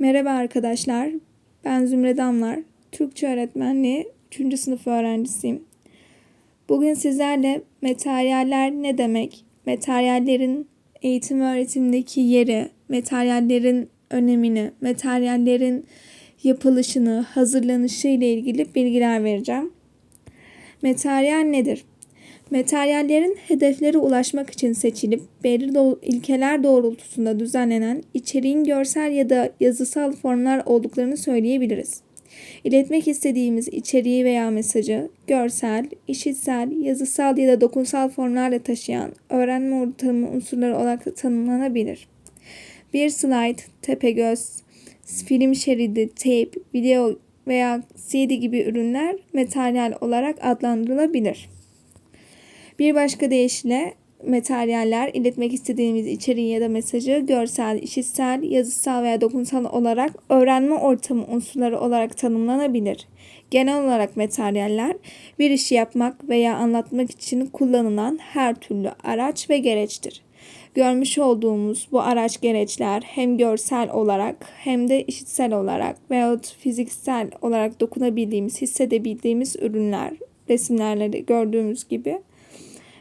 Merhaba arkadaşlar. Ben Zümre Damlar. Türkçe öğretmenliği 3. sınıf öğrencisiyim. Bugün sizlerle materyaller ne demek, materyallerin eğitim öğretimdeki yeri, materyallerin önemini, materyallerin yapılışını, hazırlanışı ile ilgili bilgiler vereceğim. Materyal nedir? Materyallerin hedeflere ulaşmak için seçilip belirli ilkeler doğrultusunda düzenlenen içeriğin görsel ya da yazısal formlar olduklarını söyleyebiliriz. İletmek istediğimiz içeriği veya mesajı görsel, işitsel, yazısal ya da dokunsal formlarla taşıyan öğrenme ortamı unsurları olarak tanımlanabilir. Bir slide, tepegöz, film şeridi, tape, video veya CD gibi ürünler materyal olarak adlandırılabilir. Bir başka deyişle materyaller iletmek istediğimiz içeriği ya da mesajı görsel, işitsel, yazısal veya dokunsal olarak öğrenme ortamı unsurları olarak tanımlanabilir. Genel olarak materyaller bir işi yapmak veya anlatmak için kullanılan her türlü araç ve gereçtir. Görmüş olduğumuz bu araç gereçler hem görsel olarak hem de işitsel olarak veyahut fiziksel olarak dokunabildiğimiz, hissedebildiğimiz ürünler, resimlerle gördüğümüz gibi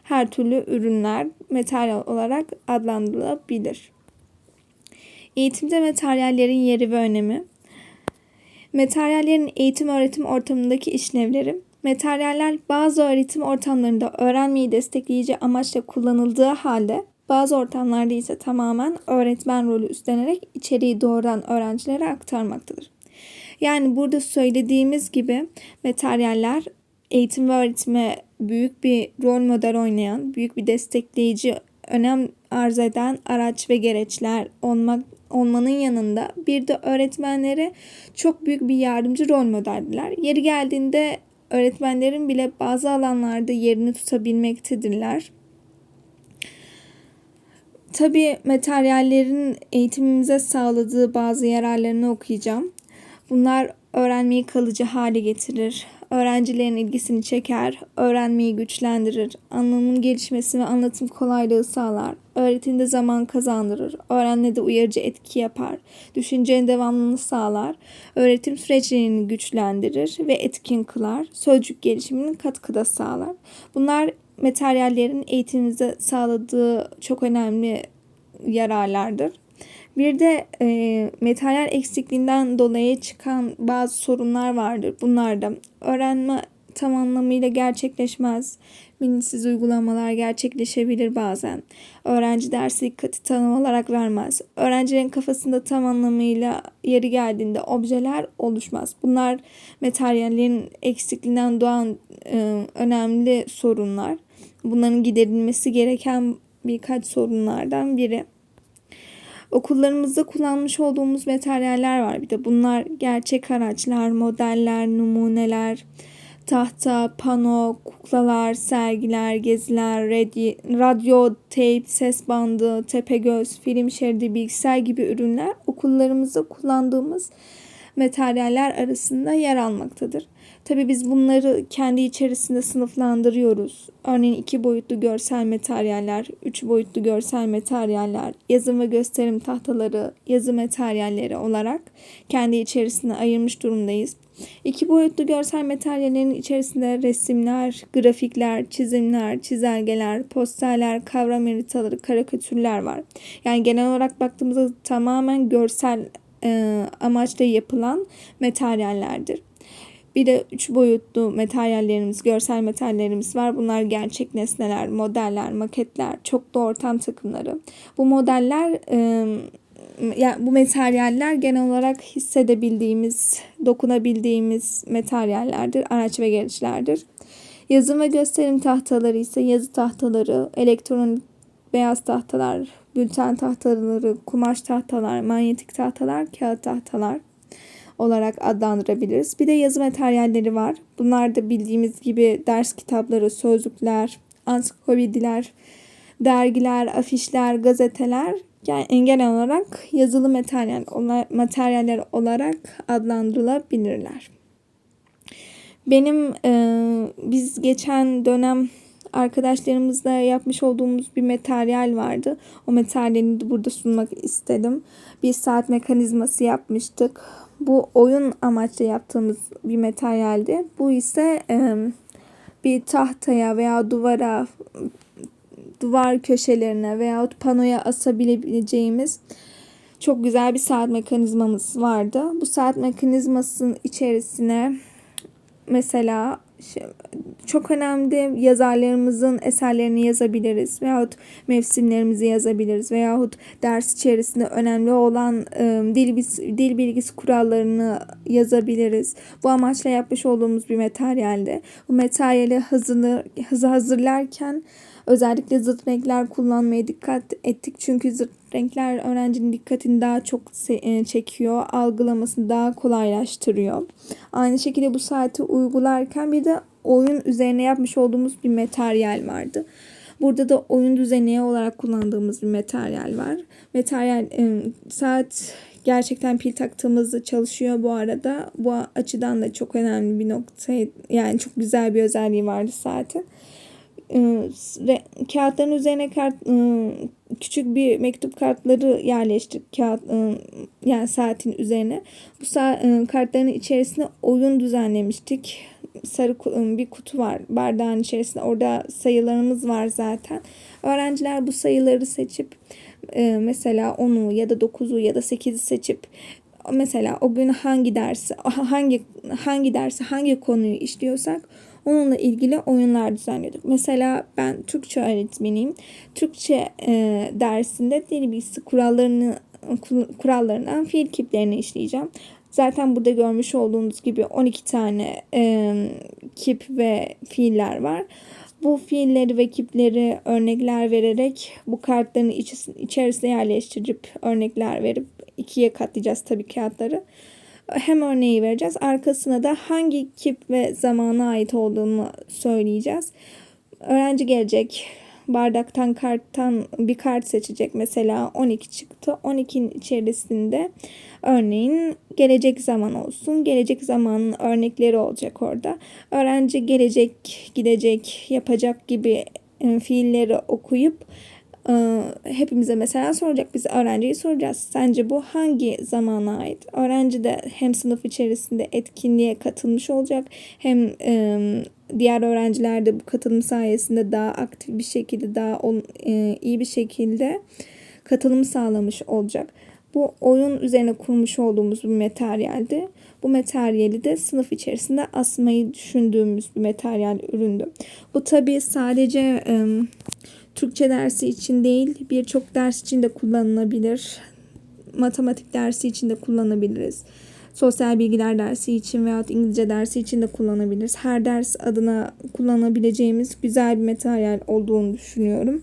her türlü ürünler materyal olarak adlandırılabilir. Eğitimde materyallerin yeri ve önemi. Materyallerin eğitim öğretim ortamındaki işlevleri. Materyaller bazı öğretim ortamlarında öğrenmeyi destekleyici amaçla kullanıldığı halde bazı ortamlarda ise tamamen öğretmen rolü üstlenerek içeriği doğrudan öğrencilere aktarmaktadır. Yani burada söylediğimiz gibi materyaller eğitim ve öğretime büyük bir rol model oynayan, büyük bir destekleyici, önem arz eden araç ve gereçler olmak olmanın yanında bir de öğretmenlere çok büyük bir yardımcı rol modeldiler. Yeri geldiğinde öğretmenlerin bile bazı alanlarda yerini tutabilmektedirler. Tabii materyallerin eğitimimize sağladığı bazı yararlarını okuyacağım. Bunlar öğrenmeyi kalıcı hale getirir, öğrencilerin ilgisini çeker, öğrenmeyi güçlendirir, anlamın gelişmesi ve anlatım kolaylığı sağlar, öğretimde zaman kazandırır, öğrenmede uyarıcı etki yapar, düşüncenin devamlılığını sağlar, öğretim süreçlerini güçlendirir ve etkin kılar, sözcük gelişiminin katkıda sağlar. Bunlar materyallerin eğitimimize sağladığı çok önemli yararlardır. Bir de e, materyal eksikliğinden dolayı çıkan bazı sorunlar vardır. Bunlar da öğrenme tam anlamıyla gerçekleşmez. Bilinçsiz uygulamalar gerçekleşebilir bazen. Öğrenci dersi dikkati tam olarak vermez. Öğrencilerin kafasında tam anlamıyla yeri geldiğinde objeler oluşmaz. Bunlar materyallerin eksikliğinden doğan e, önemli sorunlar. Bunların giderilmesi gereken birkaç sorunlardan biri. Okullarımızda kullanmış olduğumuz materyaller var. Bir de bunlar gerçek araçlar, modeller, numuneler, tahta, pano, kuklalar, sergiler, geziler, radyo, tape, ses bandı, tepegöz, film şeridi, bilgisayar gibi ürünler okullarımızda kullandığımız materyaller arasında yer almaktadır. Tabi biz bunları kendi içerisinde sınıflandırıyoruz. Örneğin iki boyutlu görsel materyaller, üç boyutlu görsel materyaller, yazım ve gösterim tahtaları, yazı materyalleri olarak kendi içerisinde ayırmış durumdayız. İki boyutlu görsel materyallerin içerisinde resimler, grafikler, çizimler, çizelgeler, posterler, kavram haritaları, karikatürler var. Yani genel olarak baktığımızda tamamen görsel e, amaçla yapılan materyallerdir. Bir de üç boyutlu materyallerimiz, görsel materyallerimiz var. Bunlar gerçek nesneler, modeller, maketler, çoklu ortam takımları. Bu modeller e, yani bu materyaller genel olarak hissedebildiğimiz, dokunabildiğimiz materyallerdir, araç ve gereçlerdir. Yazım ve gösterim tahtaları ise yazı tahtaları, elektronik beyaz tahtalar, bülten tahtaları, kumaş tahtalar, manyetik tahtalar, kağıt tahtalar olarak adlandırabiliriz. Bir de yazı materyalleri var. Bunlar da bildiğimiz gibi ders kitapları, sözlükler, ansiklopediler, dergiler, afişler, gazeteler yani genel olarak yazılı materyal, materyaller olarak adlandırılabilirler. Benim e, biz geçen dönem Arkadaşlarımızla yapmış olduğumuz bir materyal vardı. O materyali de burada sunmak istedim. Bir saat mekanizması yapmıştık. Bu oyun amaçlı yaptığımız bir materyaldi. Bu ise bir tahtaya veya duvara duvar köşelerine veyahut panoya asabileceğimiz çok güzel bir saat mekanizmamız vardı. Bu saat mekanizmasının içerisine mesela çok önemli yazarlarımızın eserlerini yazabiliriz veyahut mevsimlerimizi yazabiliriz veyahut ders içerisinde önemli olan e, dil, dil bilgisi kurallarını yazabiliriz. Bu amaçla yapmış olduğumuz bir materyalde. Bu materyali hazırlı, hazırlarken Özellikle zıt renkler kullanmaya dikkat ettik. Çünkü zıt renkler öğrencinin dikkatini daha çok e, çekiyor. Algılamasını daha kolaylaştırıyor. Aynı şekilde bu saati uygularken bir de oyun üzerine yapmış olduğumuz bir materyal vardı. Burada da oyun düzeni olarak kullandığımız bir materyal var. Materyal e, saat gerçekten pil taktığımızda çalışıyor bu arada. Bu açıdan da çok önemli bir nokta. Yani çok güzel bir özelliği vardı saatin. Ee, kağıtların üzerine kart ıı, küçük bir mektup kartları yerleştirdik kağıt ıı, yani saatin üzerine. Bu kartların içerisine oyun düzenlemiştik. Sarı bir kutu var bardağın içerisinde. Orada sayılarımız var zaten. Öğrenciler bu sayıları seçip mesela 10'u ya da 9'u ya da 8'i seçip mesela o gün hangi dersi hangi hangi dersi hangi konuyu işliyorsak Onunla ilgili oyunlar düzenliyorduk. Mesela ben Türkçe öğretmeniyim. Türkçe e, dersinde dil bilgisi kurallarını kurallarından fiil kiplerini işleyeceğim. Zaten burada görmüş olduğunuz gibi 12 tane e, kip ve fiiller var. Bu fiilleri ve kipleri örnekler vererek bu kartların içerisine yerleştirip örnekler verip ikiye katlayacağız tabii kağıtları hem örneği vereceğiz. Arkasına da hangi kip ve zamana ait olduğunu söyleyeceğiz. Öğrenci gelecek. Bardaktan karttan bir kart seçecek. Mesela 12 çıktı. 12'nin içerisinde örneğin gelecek zaman olsun. Gelecek zamanın örnekleri olacak orada. Öğrenci gelecek, gidecek, yapacak gibi e, fiilleri okuyup hepimize mesela soracak. Biz öğrenciyi soracağız. Sence bu hangi zamana ait? Öğrenci de hem sınıf içerisinde etkinliğe katılmış olacak hem diğer öğrenciler de bu katılım sayesinde daha aktif bir şekilde daha iyi bir şekilde katılım sağlamış olacak. Bu oyun üzerine kurmuş olduğumuz bir materyaldi. Bu materyali de sınıf içerisinde asmayı düşündüğümüz bir materyal üründü. Bu tabii sadece Türkçe dersi için değil birçok ders için de kullanılabilir. Matematik dersi için de kullanabiliriz. Sosyal bilgiler dersi için veya İngilizce dersi için de kullanabiliriz. Her ders adına kullanabileceğimiz güzel bir materyal olduğunu düşünüyorum.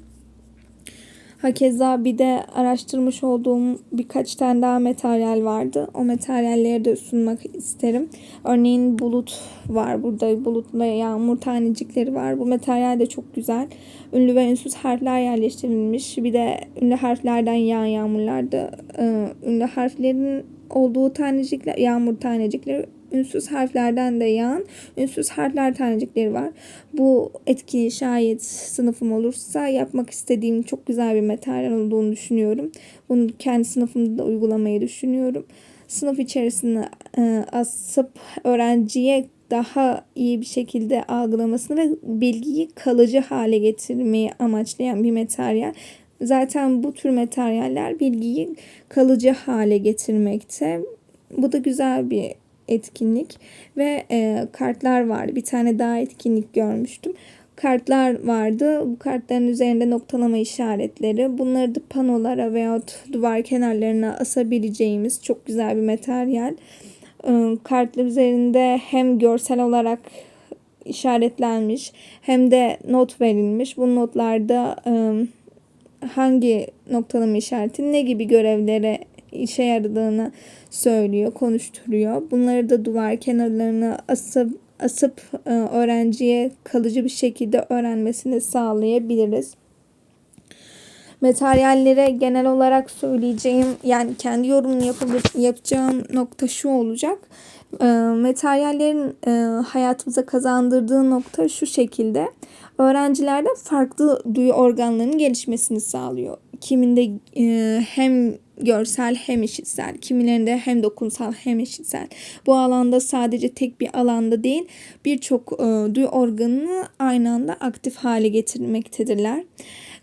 Hakeza bir de araştırmış olduğum birkaç tane daha materyal vardı. O materyalleri de sunmak isterim. Örneğin bulut var. Burada bulut ve yağmur tanecikleri var. Bu materyal de çok güzel. Ünlü ve ünsüz harfler yerleştirilmiş. Bir de ünlü harflerden yağan yağmurlarda e, ünlü harflerin olduğu tanecikler, yağmur tanecikleri ünsüz harflerden de yağan ünsüz harfler tanecikleri var. Bu etki şayet sınıfım olursa yapmak istediğim çok güzel bir materyal olduğunu düşünüyorum. Bunu kendi sınıfımda da uygulamayı düşünüyorum. Sınıf içerisinde e, asıp öğrenciye daha iyi bir şekilde algılamasını ve bilgiyi kalıcı hale getirmeyi amaçlayan bir materyal. Zaten bu tür materyaller bilgiyi kalıcı hale getirmekte. Bu da güzel bir etkinlik ve e, kartlar vardı. Bir tane daha etkinlik görmüştüm. Kartlar vardı. Bu kartların üzerinde noktalama işaretleri. Bunları da panolara veyahut duvar kenarlarına asabileceğimiz çok güzel bir materyal. E, kartlar üzerinde hem görsel olarak işaretlenmiş hem de not verilmiş. Bu notlarda e, hangi noktalama işareti ne gibi görevlere işe yaradığını söylüyor, konuşturuyor. Bunları da duvar kenarlarına asıp asıp e, öğrenciye kalıcı bir şekilde öğrenmesini sağlayabiliriz. Materyallere genel olarak söyleyeceğim yani kendi yorumunu yapacağım nokta şu olacak. E, materyallerin e, hayatımıza kazandırdığı nokta şu şekilde. Öğrencilerde farklı duyu organlarının gelişmesini sağlıyor. Kiminde hem görsel hem işitsel, kimilerinde hem dokunsal hem işitsel. Bu alanda sadece tek bir alanda değil, birçok e, duyu organını aynı anda aktif hale getirmektedirler.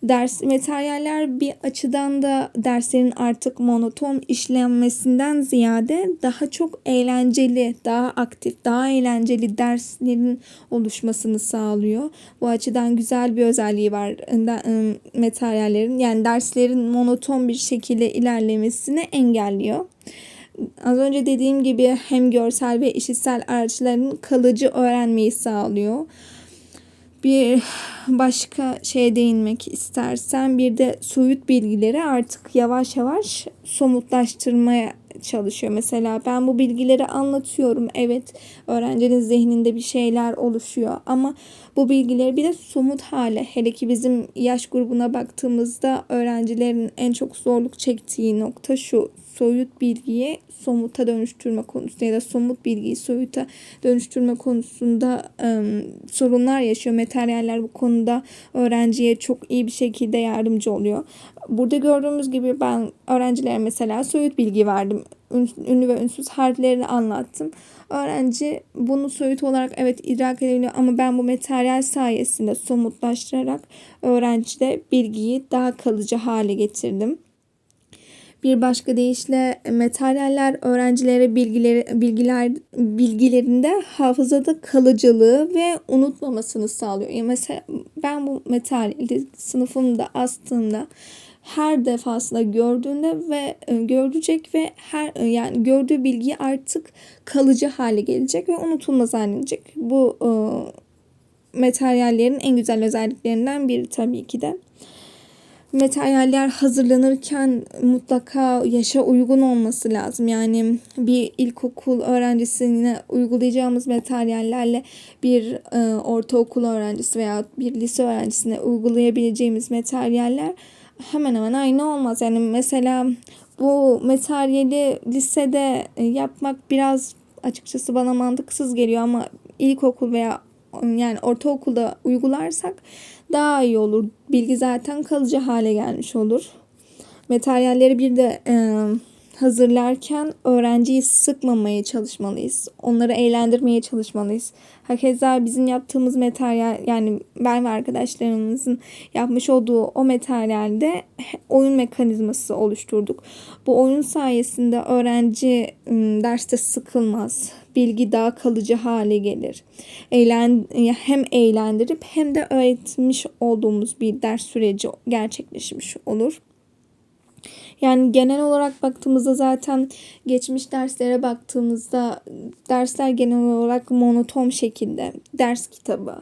Ders materyaller bir açıdan da derslerin artık monoton işlenmesinden ziyade daha çok eğlenceli, daha aktif, daha eğlenceli derslerin oluşmasını sağlıyor. Bu açıdan güzel bir özelliği var e, materyallerin. Yani derslerin monoton bir şekilde ilerlemesini engelliyor. Az önce dediğim gibi hem görsel ve işitsel araçların kalıcı öğrenmeyi sağlıyor bir başka şeye değinmek istersen bir de soyut bilgileri artık yavaş yavaş somutlaştırmaya çalışıyor. Mesela ben bu bilgileri anlatıyorum. Evet öğrencinin zihninde bir şeyler oluşuyor ama bu bilgileri bir de somut hale hele ki bizim yaş grubuna baktığımızda öğrencilerin en çok zorluk çektiği nokta şu soyut bilgiyi somuta dönüştürme konusunda ya da somut bilgiyi soyuta dönüştürme konusunda ıı, sorunlar yaşıyor. Materyaller bu konuda öğrenciye çok iyi bir şekilde yardımcı oluyor. Burada gördüğümüz gibi ben öğrencilere mesela soyut bilgi verdim. Ünlü ve ünsüz harflerini anlattım. Öğrenci bunu soyut olarak evet idrak edebiliyor ama ben bu materyal sayesinde somutlaştırarak öğrencide bilgiyi daha kalıcı hale getirdim. Bir başka deyişle materyaller öğrencilere bilgileri, bilgiler bilgilerinde hafızada kalıcılığı ve unutmamasını sağlıyor. Yani mesela ben bu materyali sınıfımda astığımda her defasında gördüğünde ve e, görecek ve her e, yani gördüğü bilgi artık kalıcı hale gelecek ve unutulmaz hale gelecek. Bu e, materyallerin en güzel özelliklerinden biri tabii ki de materyaller hazırlanırken mutlaka yaşa uygun olması lazım. Yani bir ilkokul öğrencisine uygulayacağımız materyallerle bir e, ortaokul öğrencisi veya bir lise öğrencisine uygulayabileceğimiz materyaller hemen hemen aynı olmaz. Yani mesela bu materyali lisede yapmak biraz açıkçası bana mantıksız geliyor ama ilkokul veya yani ortaokulda uygularsak daha iyi olur. Bilgi zaten kalıcı hale gelmiş olur. Materyalleri bir de e, hazırlarken öğrenciyi sıkmamaya çalışmalıyız. Onları eğlendirmeye çalışmalıyız. Hakeza bizim yaptığımız materyal yani ben ve arkadaşlarımızın yapmış olduğu o materyalde oyun mekanizması oluşturduk. Bu oyun sayesinde öğrenci derste sıkılmaz. Bilgi daha kalıcı hale gelir. Eğlen, hem eğlendirip hem de öğretmiş olduğumuz bir ders süreci gerçekleşmiş olur. Yani genel olarak baktığımızda zaten geçmiş derslere baktığımızda dersler genel olarak monoton şekilde ders kitabı,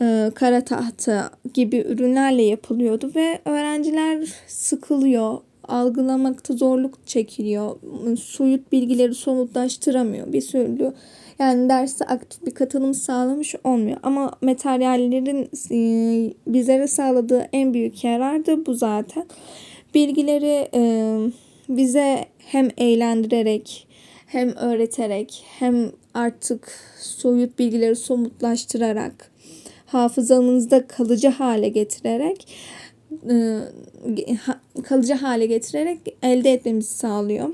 e, kara tahta gibi ürünlerle yapılıyordu ve öğrenciler sıkılıyor, algılamakta zorluk çekiliyor, soyut bilgileri somutlaştıramıyor bir türlü. Yani derste aktif bir katılım sağlamış olmuyor. Ama materyallerin e, bizlere sağladığı en büyük yarar da bu zaten bilgileri e, bize hem eğlendirerek hem öğreterek hem artık soyut bilgileri somutlaştırarak hafızamızda kalıcı hale getirerek kalıcı hale getirerek elde etmemizi sağlıyor.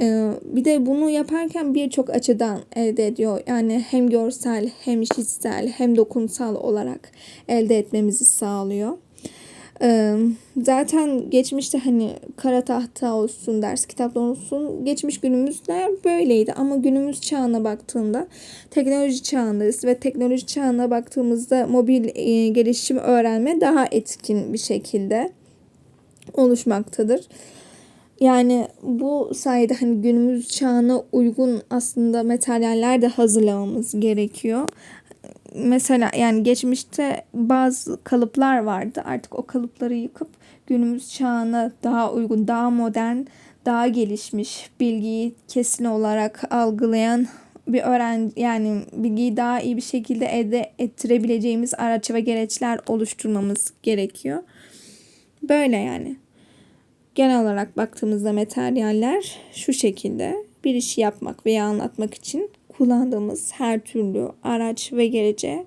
E, bir de bunu yaparken birçok açıdan elde ediyor. Yani hem görsel hem işitsel hem dokunsal olarak elde etmemizi sağlıyor. Zaten geçmişte hani kara tahta olsun, ders kitapları olsun geçmiş günümüzde böyleydi. Ama günümüz çağına baktığında teknoloji çağındayız ve teknoloji çağına baktığımızda mobil gelişim öğrenme daha etkin bir şekilde oluşmaktadır. Yani bu sayede hani günümüz çağına uygun aslında materyaller de hazırlamamız gerekiyor mesela yani geçmişte bazı kalıplar vardı. Artık o kalıpları yıkıp günümüz çağına daha uygun, daha modern, daha gelişmiş bilgiyi kesin olarak algılayan bir öğrenci yani bilgiyi daha iyi bir şekilde elde ettirebileceğimiz araç ve gereçler oluşturmamız gerekiyor. Böyle yani. Genel olarak baktığımızda materyaller şu şekilde bir işi yapmak veya anlatmak için kullandığımız her türlü araç ve gerece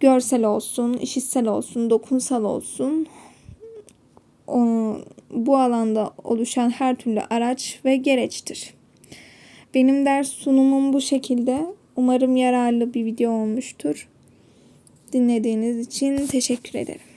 görsel olsun, işitsel olsun, dokunsal olsun o, bu alanda oluşan her türlü araç ve gereçtir. Benim ders sunumum bu şekilde. Umarım yararlı bir video olmuştur. Dinlediğiniz için teşekkür ederim.